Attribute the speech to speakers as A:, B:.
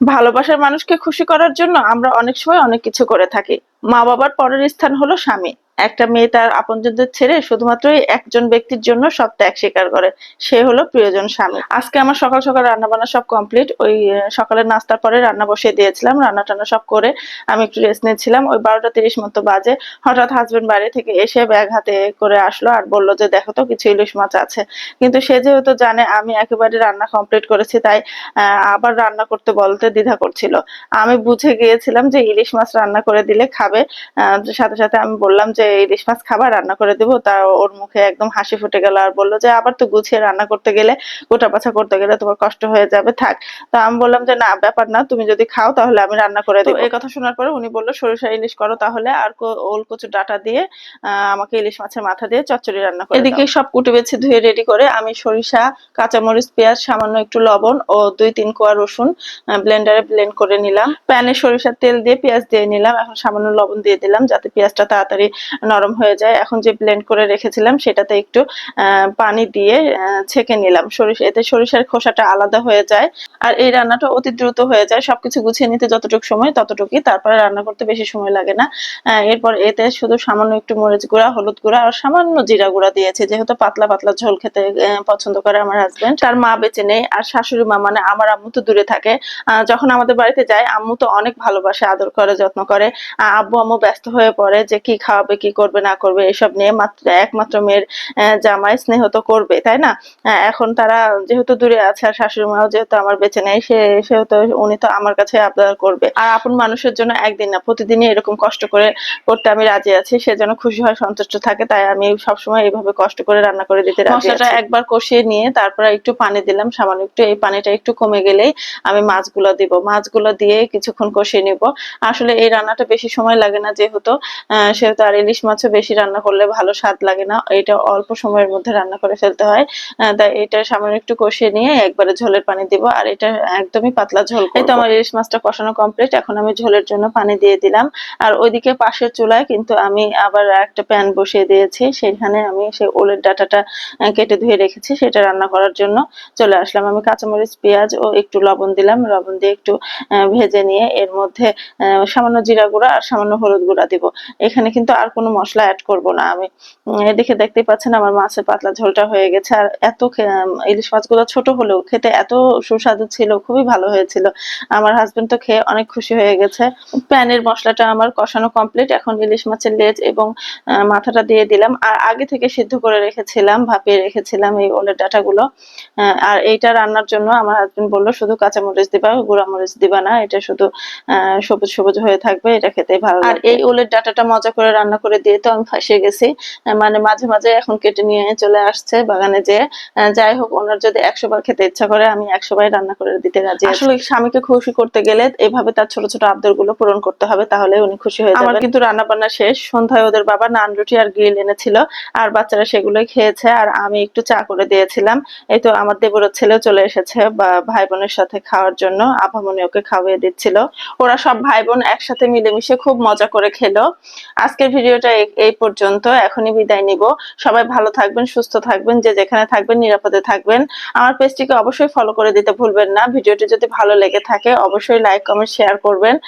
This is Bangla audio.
A: ভালোবাসার মানুষকে খুশি করার জন্য আমরা অনেক সময় অনেক কিছু করে থাকি। মা বাবার পরের স্থান হলো স্বামী। একটা মেয়ে তার আপনজনদের ছেড়ে শুধুমাত্র একজন ব্যক্তির জন্য সব ত্যাগ স্বীকার করে। সে হলো প্রিয়জন স্বামী। আজকে আমার সকাল সকাল রান্না বান্না সব কমপ্লিট ওই সকালের নাস্তার পরে রান্না বসিয়ে দিয়েছিলাম, রান্না টান্না সব করে আমি একটু রেস্ট নিয়েছিলাম। ওই বারোটা তিরিশ মতো বাজে। হঠাৎ হাজবেন্ড বাড়ি থেকে এসে ব্যাগ হাতে করে আসলো আর বলল যে, দেখো তো, কিছু ইলিশ মাছ আছে। কিন্তু সে যেহেতু জানে আমি একেবারে রান্না কমপ্লিট করেছি, তাই আবার রান্না করতে বলতে দ্বিধা করছিল। আমি বুঝে গিয়েছিলাম যে ইলিশ মাছ রান্না করে দিলে খাবে। সাথে সাথে আমি বললাম যে ইলিশ মাছ খাবার রান্না করে দিব তা ওর মুখে একদম হাসি ফুটে গেল আর বলল যে আবার তো গুছিয়ে রান্না করতে গেলে গোটা পাছা করতে গেলে তোমার কষ্ট হয়ে যাবে থাক। তা আমি বললাম যে না ব্যাপার না তুমি যদি খাও তাহলে আমি রান্না করে দেবো। এই কথা শোনার পরে উনি বলল সরিষা ইলিশ করো তাহলে আর ওল কচু ডাটা দিয়ে আমাকে ইলিশ মাছের মাথা দিয়ে চচ্চড়ি রান্না করে এদিকে সব কুটে বেছে ধুয়ে রেডি করে আমি সরিষা কাঁচামরিচ পেঁয়াজ সামান্য একটু লবণ ও দুই তিন কোয়া রসুন ব্লেন্ডারে ব্লেন্ড করে নিলাম। প্যানে সরিষার তেল দিয়ে পেঁয়াজ দিয়ে নিলাম এখন সামান্য লবণ দিয়ে দিলাম যাতে পেঁয়াজটা তাড়াতাড়ি নরম হয়ে যায়। এখন যে ব্লেন্ড করে রেখেছিলাম, সেটাতে একটু পানি দিয়ে ছেঁকে নিলাম। সরিষা, এতে সরিষার খোসাটা আলাদা হয়ে যায় আর এই রান্নাটা অতি দ্রুত হয়ে যায়। সবকিছু গুছিয়ে নিতে যতটুকু সময় ততটুকুই। তারপরে রান্না করতে বেশি সময় লাগে না। এরপর এতে শুধু সামান্য একটু মরিচ গুঁড়া, হলুদ গুঁড়া আর সামান্য জিরা গুঁড়া দিয়েছে। যেহেতু পাতলা পাতলা ঝোল খেতে পছন্দ করে আমার হাজবেন্ড তার মা বেঁচে নেই আর শাশুড়ি মা মানে আমার আম্মু তো দূরে থাকে। যখন আমাদের বাড়িতে যায়, আম্মু তো অনেক ভালোবাসে, আদর করে, যত্ন করে। আব্বু, আম্মু ব্যস্ত হয়ে পড়ে যে কি খাওয়াবে কি করবে, না করবে, এসব নিয়ে মাত্র একমাত্র মেয়ের জামাই স্নেহ তো করবে, তাই না? এখন তারা যেহেতু দূরে আছে আর শাশুড়ি মাও যেহেতু আমার বেঁচে নেই, সে, সেহেতু উনি তো আমার কাছে আবদার করবে। আর আপন মানুষের জন্য একদিন না, প্রতিদিনই এরকম কষ্ট করে করতে আমি রাজি আছি, সে যেন খুশি হয়, সন্তুষ্ট থাকে, তাই আমি সবসময় এইভাবে কষ্ট করে রান্না করে দিতে রাজি মশলাটা একবার কষিয়ে নিয়ে তারপরে একটু পানি দিলাম, সামান্য একটু, এই পানিটা একটু কমে গেলেই আমি মাছগুলো দিব। মাছগুলো দিয়ে কিছুক্ষণ কষিয়ে নিব। আসলে এই রান্নাটা বেশি সময় লাগে না যেহেতু সেহেতু আর ইলিশ মাছও বেশি রান্না করলে ভালো স্বাদ লাগে না। এটা অল্প সময়ের মধ্যে রান্না করে ফেলতে হয়। তাই এটা সামান্য একটু কষিয়ে নিয়ে একবারে ঝোলের পানি দিব। আর এটা একদমই পাতলা ঝোল এই তো আমার ইলিশ মাছটা কষানো কমপ্লিট। এখন আমি ঝোলের জন্য পানি দিয়ে দিলাম। আর ওইদিকে পাশের চুলায় কিন্তু আমি আবার একটা প্যান বসিয়ে দিয়েছি। সেখানে আমি সেই ওলের ডাটাটা কেটে ধুয়ে রেখেছি। সেটা রান্না করার জন্য চলে আসলাম। আমি কাঁচামরিচ পেঁয়াজ ও একটু লবণ দিলাম। লবণ দিয়ে একটু ভেজে নিয়ে এর মধ্যে আহ, সামান্য জিরা গুঁড়া আর সামান্য হলুদ গুঁড়া দিব। এখানে কিন্তু আর কোনো মশলা অ্যাড করব না। আমি এদিকে দেখতেই পাচ্ছেন আমার মাছের পাতলা ঝোলটা হয়ে গেছে। আর এত ইলিশ মাছগুলো ছোট হলেও খেতে এত সুস্বাদু ছিল খুবই ভালো হয়েছিল। আমার হাজবেন্ড তো খেয়ে অনেক খুশি হয়ে গেছে। প্যানের মশলাটা আমার কষানো কমপ্লিট এখন ইলিশ মাছের লেজ এবং মাথাটা দিয়ে দিলাম। আর আগে থেকে সিদ্ধ করে রেখেছিলাম ভাপিয়ে রেখেছিলাম এই ওলের ডাঁটাগুলো। আর এইটা রান্নার জন্য আমার হাজবেন্ড বলল শুধু কাঁচামরিচ দিবা গুঁড়া মরিচ দিবা না। এটা শুধু আহ, সবুজ সবুজ হয়ে থাকবে। এটা খেতে ভালো আর এই ওলের ডাটাটা মজা করে রান্না করে দিয়ে তো আমি ফাঁসিয়ে গেছি। মানে মাঝে মাঝে এখন কেটে নিয়ে চলে আসছে বাগানে যে যাই হোক ওনার যদি একশো বার খেতে ইচ্ছা করে আমি একশো বার রান্না করে দিতে রাজি আসলে স্বামীকে খুশি করতে গেলে এভাবে তার ছোট ছোট আবদারগুলো পূরণ করতে হবে তাহলে উনি খুশি হয়ে যাবেন। কিন্তু রান্না বান্না শেষ। সন্ধ্যায় ওদের বাবা নান রুটি আর গ্রিল এনেছিল আর বাচ্চারা সেগুলোই খেয়েছে আর আমি একটু চা করে দিয়েছিলাম। এই তো আমার দেবরের ছেলেও চলে এসেছে বা ভাই বোনের সাথে খাওয়ার জন্য। আভামনি ওকে খাওয়িয়ে দিচ্ছিল। ওরা সব ভাই বোন একসাথে মিলেমিশে খুব মজা করে খেলো। আজকের ভিডিওটা এই- এই পর্যন্ত। এখনই বিদায় নিব। সবাই ভালো থাকবেন, সুস্থ থাকবেন, যে যেখানে থাকবেন, নিরাপদে থাকবেন। আমার পেজটিকে অবশ্যই ফলো করে দিতে ভুলবেন না। ভিডিওটি যদি ভালো লেগে থাকে, অবশ্যই লাইক কমেন্ট শেয়ার করবেন।